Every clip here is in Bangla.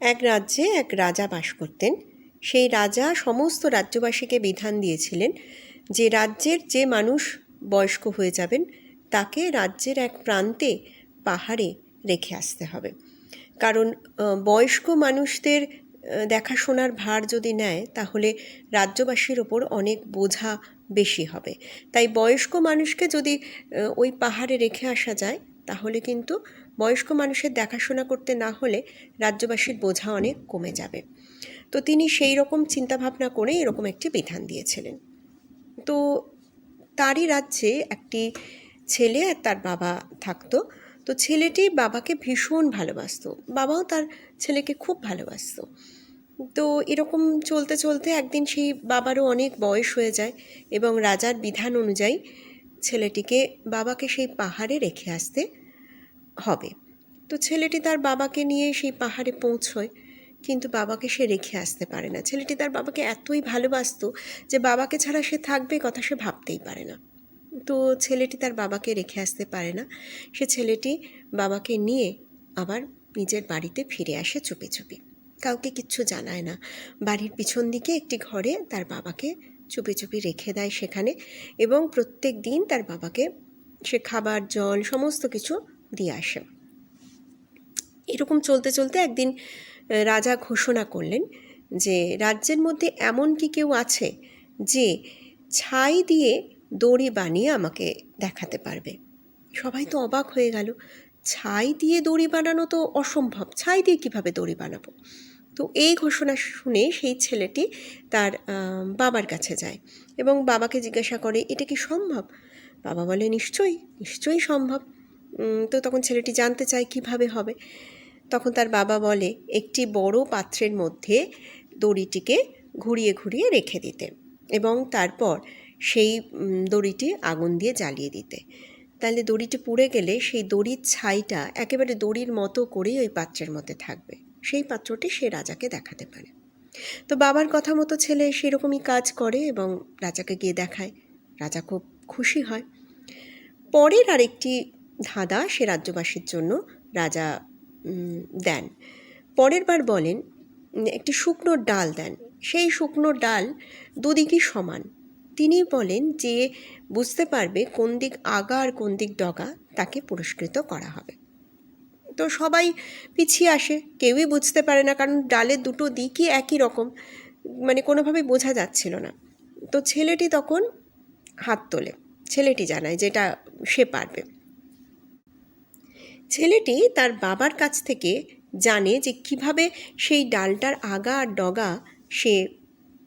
এক রাজ্যে এক রাজা বাস করতেন। সেই রাজা সমস্ত রাজ্যবাসীকে বিধান দিয়েছিলেন যে রাজ্যের যে মানুষ বয়স্ক হয়ে যাবেন, তাকে রাজ্যের এক প্রান্তে পাহাড়ে রেখে আসতে হবে। কারণ বয়স্ক মানুষদের দেখাশোনার ভার যদি নেয়, তাহলে রাজ্যবাসীর ওপর অনেক বোঝা বেশি হবে। তাই বয়স্ক মানুষকে যদি ওই পাহাড়ে রেখে আসা যায়, তাহলে কিন্তু বয়স্ক মানুষের দেখাশোনা করতে না হলে রাজ্যবাসীর বোঝা অনেক কমে যাবে। তো তিনি সেই রকম চিন্তাভাবনা করে এরকম একটি বিধান দিয়েছিলেন। তো তারই রাজ্যে একটি ছেলে আর তার বাবা থাকতো। তো ছেলেটি বাবাকে ভীষণ ভালোবাসতো। বাবাও তার ছেলেকে খুব ভালোবাসতো। তো এরকম চলতে চলতে একদিন সেই বাবারও অনেক বয়স হয়ে যায় এবং রাজার বিধান অনুযায়ী ছেলেটিকে বাবাকে সেই পাহাড়ে রেখে আসতে হবে। তো ছেলেটি তার বাবাকে নিয়ে সেই পাহাড়ে পৌঁছয়, কিন্তু বাবাকে সে রেখে আসতে পারে না। ছেলেটি তার বাবাকে এতই ভালোবাসতো যে বাবাকে ছাড়া সে থাকবে কথা সে ভাবতেই পারে না। তো ছেলেটি তার বাবাকে রেখে আসতে পারে না। সে ছেলেটি বাবাকে নিয়ে আবার নিজের বাড়িতে ফিরে আসে চুপি চুপি। কাউকে কিচ্ছু জানায় না। বাড়ির পিছন দিকে একটি ঘরে তার বাবাকে চুপি চুপি রেখে দেয় সেখানে এবং প্রত্যেক দিন তার বাবাকে সে খাবার, জল, সমস্ত কিছু দিয়ে আসে। এরকম চলতে চলতে একদিন রাজা ঘোষণা করলেন যে রাজ্যের মধ্যে এমন কি কেউ আছে যে ছাই দিয়ে দড়ি বানিয়ে আমাকে দেখাতে পারবে। সবাই তো অবাক হয়ে গেল। ছাই দিয়ে দড়ি বানানো তো অসম্ভব। ছাই দিয়ে কীভাবে দড়ি বানাবো? তো এই ঘোষণা শুনে সেই ছেলেটি তার বাবার কাছে যায় এবং বাবাকে জিজ্ঞাসা করে, এটা কি সম্ভব? বাবা বলে, নিশ্চয়ই নিশ্চয়ই সম্ভব। তো তখন ছেলেটি জানতে চায় কীভাবে হবে। তখন তার বাবা বলে, একটি বড় পাত্রের মধ্যে দড়িটিকে ঘুরিয়ে ঘুরিয়ে রেখে দিতে এবং তারপর সেই দড়িটি আগুন দিয়ে জ্বালিয়ে দিতে। তাহলে দড়িটি পুড়ে গেলে সেই দড়ির ছাইটা একেবারে দড়ির মতো করেই ওই পাত্রের মধ্যে থাকবে। সেই পাত্রটি সে রাজাকে দেখাতে পারে। তো বাবার কথা মতো ছেলে সেরকমই কাজ করে এবং রাজাকে গিয়ে দেখায়। রাজা খুব খুশি হয়। পরের আরেকটি ধাঁধা সে রাজ্যবাসীর জন্য রাজা দেন। পরের বার বলেন, একটি শুকনো ডাল দেন। সেই শুকনো ডাল দুদিকই সমান। তিনি বলেন যে বুঝতে পারবে কোন দিক আগা আর কোন দিক ডগা, তাকে পুরস্কৃত করা হবে। তো সবাই পিছিয়ে আসে, কেউই বুঝতে পারে না, কারণ ডালের দুটো দিকই একই রকম মানে কোনোভাবেই বোঝা যাচ্ছিল না। তো ছেলেটি তখন হাত তোলে, ছেলেটি জানায় যে এটা সে পারবে। ছেলেটি তার বাবার কাছ থেকে জানে যে কীভাবে সেই ডালটার আগা আর ডগা সে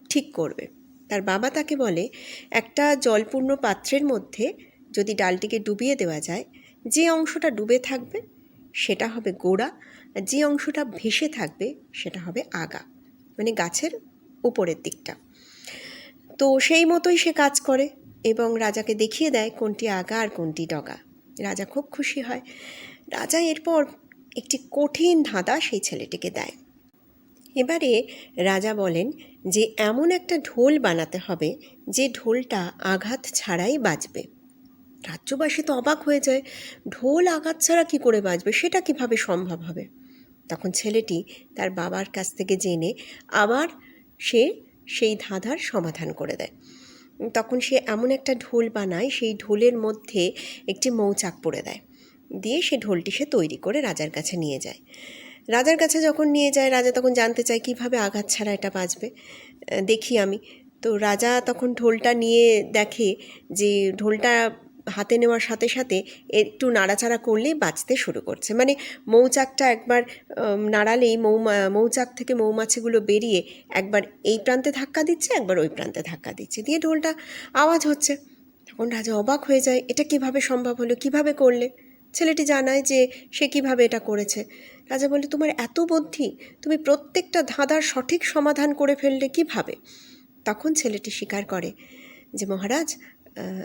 ঠিক করবে। তার বাবা তাকে বলে, একটা জলপূর্ণ পাত্রের মধ্যে যদি ডালটিকে ডুবিয়ে দেওয়া যায়, যে অংশটা ডুবে থাকবে সেটা হবে গোড়া যে অংশটা ভেসে থাকবে সেটা হবে আগা। মানে গাছের উপরের দিকটা। তো সেই মতোই সে কাজ করে এবং রাজাকে দেখিয়ে দেয় কোনটি আগা আর কোনটি ডগা। রাজা খুব খুশি হয়। রাজা এরপর একটি কঠিন ধাঁধা সেই ছেলেটিকে দেয়। এবারে রাজা বলেন যে, এমন একটা ঢোল বানাতে হবে যে ঢোলটা আঘাত ছাড়াই বাজবে। রাজ্যবাসী তো অবাক হয়ে যায়, ঢোল আঘাত ছাড়া কী করে বাজবে? সেটা কীভাবে সম্ভব হবে? তখন ছেলেটি তার বাবার কাছ থেকে জেনে আবার সে সেই ধাঁধার সমাধান করে দেয়। তখন সে এমন একটা ঢোল বানায়, সেই ঢোলের মধ্যে একটি মৌচাক পড়ে দেয়। দিয়ে সে ঢোলটি সে তৈরি করে রাজার কাছে নিয়ে যায়। রাজার কাছে যখন নিয়ে যায়, রাজা তখন জানতে চায়, কীভাবে আঘাত ছাড়া এটা বাজবে দেখি আমি। তো রাজা তখন ঢোলটা নিয়ে দেখে যে ঢোলটা হাতে নেওয়ার সাথে সাথে একটু নাড়াচাড়া করলেই বাঁচতে শুরু করছে। মানে মৌচাকটা একবার নাড়ালেই মৌমা মৌচাক থেকে মৌমাছিগুলো বেরিয়ে একবার এই প্রান্তে ধাক্কা দিচ্ছে, একবার ওই প্রান্তে ধাক্কা দিচ্ছে। দিয়ে ঢোলটা আওয়াজ হচ্ছে। তখন রাজা অবাক হয়ে যায়, এটা কীভাবে সম্ভব হলো? কীভাবে করলে? ছেলেটি জানায় যে সে কীভাবে এটা করেছে। রাজা বলে, তোমার এত বুদ্ধি, তুমি প্রত্যেকটা ধাঁধার সঠিক সমাধান করে ফেললে কীভাবে? তখন ছেলেটি স্বীকার করে যে, মহারাজ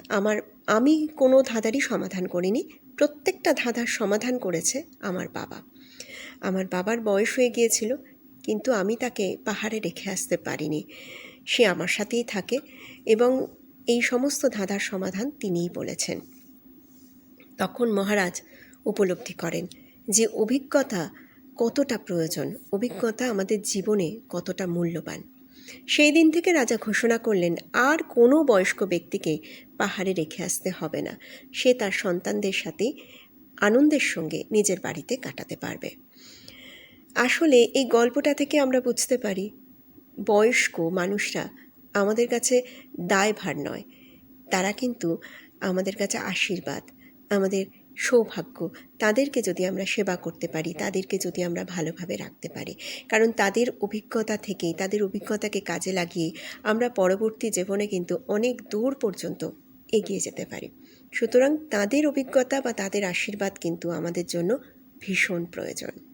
আমার, আমি কোনো ধাঁধারই সমাধান করিনি। প্রত্যেকটা ধাঁধার সমাধান করেছে আমার বাবা। আমার বাবার বয়স হয়ে গিয়েছিল, কিন্তু আমি তাকে পাহাড়ে রেখে আসতে পারিনি। সে আমার সাথেই থাকে এবং এই সমস্ত ধাঁধার সমাধান তিনিই বলেছেন। তখন মহারাজ উপলব্ধি করেন যে অভিজ্ঞতা কতটা প্রয়োজন, অভিজ্ঞতা আমাদের জীবনে কতটা মূল্যবান। সেই দিন থেকে রাজা ঘোষণা করলেন, আর কোনো বয়স্ক ব্যক্তিকে পাহাড়ে রেখে আসতে হবে না। সে তার সন্তানদের সাথে আনন্দের সঙ্গে নিজের বাড়িতে কাটাতে পারবে। আসলে এই গল্পটা থেকে আমরা বুঝতে পারি, বয়স্ক মানুষরা আমাদের কাছে দায়ভার নয়। তারা কিন্তু আমাদের কাছে আশীর্বাদ, আমাদের সৌভাগ্য। তাদেরকে যদি আমরা সেবা করতে পারি, তাদেরকে যদি আমরা ভালোভাবে রাখতে পারি। কারণ তাদের অভিজ্ঞতা থেকে তাদের অভিজ্ঞতাকে কাজে লাগিয়ে আমরা পরবর্তী জীবনে কিন্তু অনেক দূর পর্যন্ত এগিয়ে যেতে পারি। সুতরাং তাদের অভিজ্ঞতা বা তাদের আশীর্বাদ কিন্তু আমাদের জন্য ভীষণ প্রয়োজন।